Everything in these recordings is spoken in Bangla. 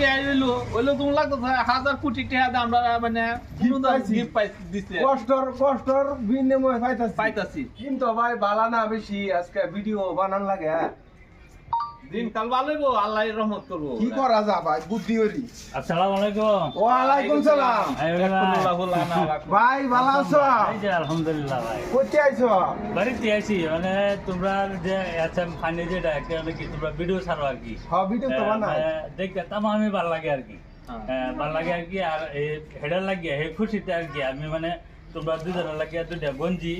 টাকা হইল হইল তুমি লাগতো হাজার কোটি টাকা আমরা মানে Gift পাইছি। দিছে। কষ্টর কষ্টর বিনিময় পাইতাছি। পাইতাছি। কিন্তু ভাই বালা না বেশি আজকে ভিডিও বানান লাগে দিন কাল ভালো হইবো আল্লাহ রহমত করব। কি করা যা ভাই বুদ্ধি হরি আসসালামু আলাইকুম। ওয়ালাইকুম সালাম। ভাই। কুল্লা হুল্লা না রাখো। ভাই ভালো আছো? এই যে আলহামদুলিল্লাহ ভাই। কোথায় আইছো বাড়িতে আইছি মানে তোমরা যে এসএম ফানি যেটা একটা মানে কি তোমরা ভিডিও ছাড়ো আর কি? হ্যাঁ ভিডিও তো বানাই দেখতে তাম আমি ভালো লাগে আর কি। হ্যাঁ। ভালো লাগে আর কি আর হেডার লাগে হে খুশিতে আর কি আমি মানে তোমরা দুজনের লাগে দুইটা গঞ্জি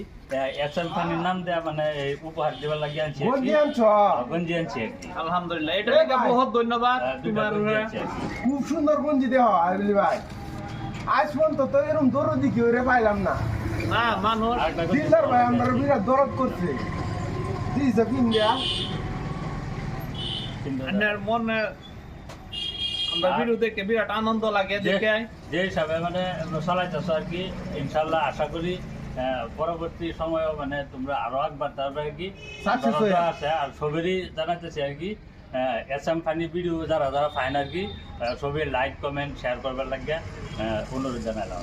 এসএম ফানির নাম দেয়া মানে উপহার দেওয়ার লাগে আনছি। গন্ডি আনছো? গঞ্জি আনছি আলহামদুলিল্লাহ এটা। বহুত ধন্যবাদ তোমার গঞ্জি। খুব সুন্দর গঞ্জি দেহ আইবলি ভাই। আজ পর্যন্ত তো এরকম দরদি কি ওরে পাইলাম না। না মানুষ। গঞ্জি দিলদার ভাই আমরা বিরাট দরদ করছে। দিছে কিন্তু আপনার মনে আমরা ভিডিও দেখে বিরাট আনন্দ লাগে দেখে যে হিসাবে মানে চলাইতেছো আর কি ইনশাল্লাহ আশা করি পরবর্তী সময়েও মানে তোমরা আরও একবার তারপরে আর কি। Success দরজা। আছে আর সবেরই জানাতেছি আর কি এস এম ফানি ভিডিও যারা যারা ফাইন আর কি সবই লাইক কমেন্ট শেয়ার করবার লাগে অনুরোধ জানালাম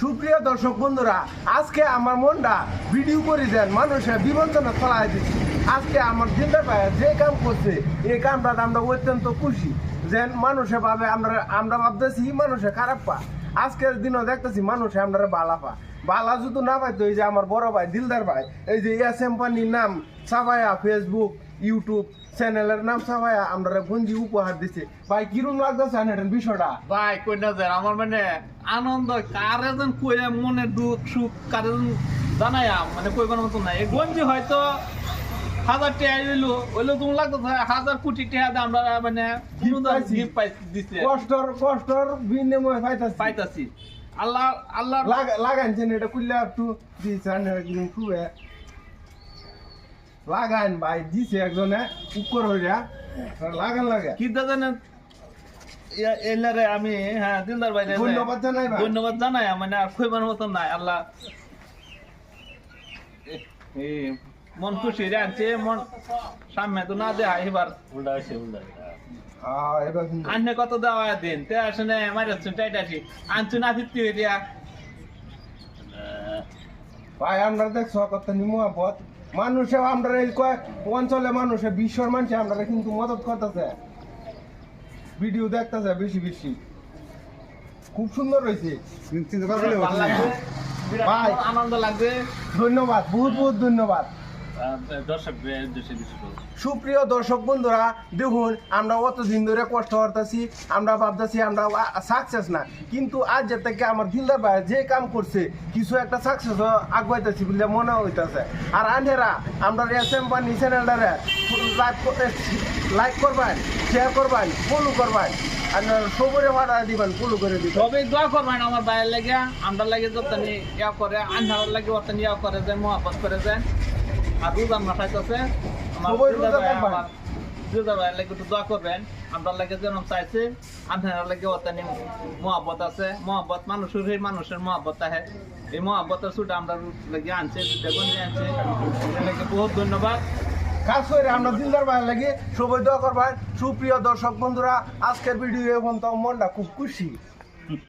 সুপ্রিয় দর্শক বন্ধুরা আজকে আমার মনটা ভিডিও করে দেন মানুষের বিবঞ্চনা চলাই দিচ্ছে। আজকে আমার দিলদার ভাই যে কাম করছে এই কামটা আমরা অত্যন্ত খুশি। যে মানুষে ভাবে আমরা আমরা ভাবতেছি মানুষে খারাপ পা। আজকের দিনও দেখতেছি মানুষে আমরা বালা পা। বালা যদি না পাইতো, এই যে আমার বড় ভাই, দিলদার ভাই, এই যে এস এম পানির নাম সাবায়া ফেসবুক ইউটিউব চ্যানেলের নাম সাবায়া আমরা গঞ্জি উপহার দিচ্ছে ভাই কিরম লাগতেছে আনেন বিষয়টা? ভাই, কই না যায় আমার মানে আনন্দ, কারে যেন কইয়া মনে দুঃখ সুখ, কারে জানাইয়া মানে কইবার মতো নাই। গঞ্জি হয়তো হাজার টাকা হইল হইল তুমি লাগতো হাজার কোটি টাকা আমরা মানে গিফট দিছে। কষ্টর কষ্টর বিনিময় পাইতাছি। পাইতাছি। আল্লাহ আল্লাহ লাগা- লাগাইছেন এটা খুললে একটু দিয়েছেন একদম খুবে লাগাইন ভাই দিছে একজনে উপর হইয়া। লাগান লাগে। কি জানেন? এলারে আমি হ্যাঁ দিলদার ভাই ধন্যবাদ জানাই। ধন্যবাদ জানাই মানে আর কইবার মতো নাই আল্লাহ। মন খুশি রে আনছে মন সামনে তো না দেয় এবার উল্টা হয়েছে উল্টা আন্নে কত দেওয়া দিন? তে আসলে মারাচ্ছুন টাইটাছি আনছু না ফিরতে হয়ে দিয়া। ভাই আমরা দেখছ কত নিমপথ মানুষে আমরা এই কয় অঞ্চলে মানুষে বিশ্বর মানুষে আমরা কিন্তু মদত করতেছে। ভিডিও দেখতেছে বেশি বেশি। খুব সুন্দর হয়েছে। ভাই। আনন্দ লাগবে। ধন্যবাদ বহুত বহুত ধন্যবাদ। সুপ্রিয় দর্শক বন্ধুরা দেখুন আমরা অতদিন ধরে কষ্ট করতেছি আমরা ভাবতেছি আমরা সাকসেস না। কিন্তু আজ যে থেকে আমার দিলদার ভাই যে কাম করছে কিছু একটা সাকসেস আগুয়াইতেছি বলে মনে হইতেছে। আর আন্ডেরা আমরা এস এম পানি চ্যানেলটারে লাইক করবেন শেয়ার করবেন ফলো করবেন। আর সবরে ভাড়া দিবেন ফলো করে দিবেন। সবাই দোয়া করবেন আমার ভাইয়ের লাগে আমরা লাগে যতনি ইয়া করে আন্ধার লাগে অতনি ইয়া করে যায় মহাপত করে যায় মাথায় আমার দোয়া করবেন। লাগে চাইছে লাগে মহাপত আছে। মানুষের মানুষের আছে এই সুটা আমরা লাগে আনছে দেখুন আনছে। এর বহুত ধন্যবাদ। করে আমরা দিলদার ভাই লাগে সবাই দোয়া করবেন। সুপ্রিয় দর্শক বন্ধুরা আজকের ভিডিও তো মনটা খুব খুশি।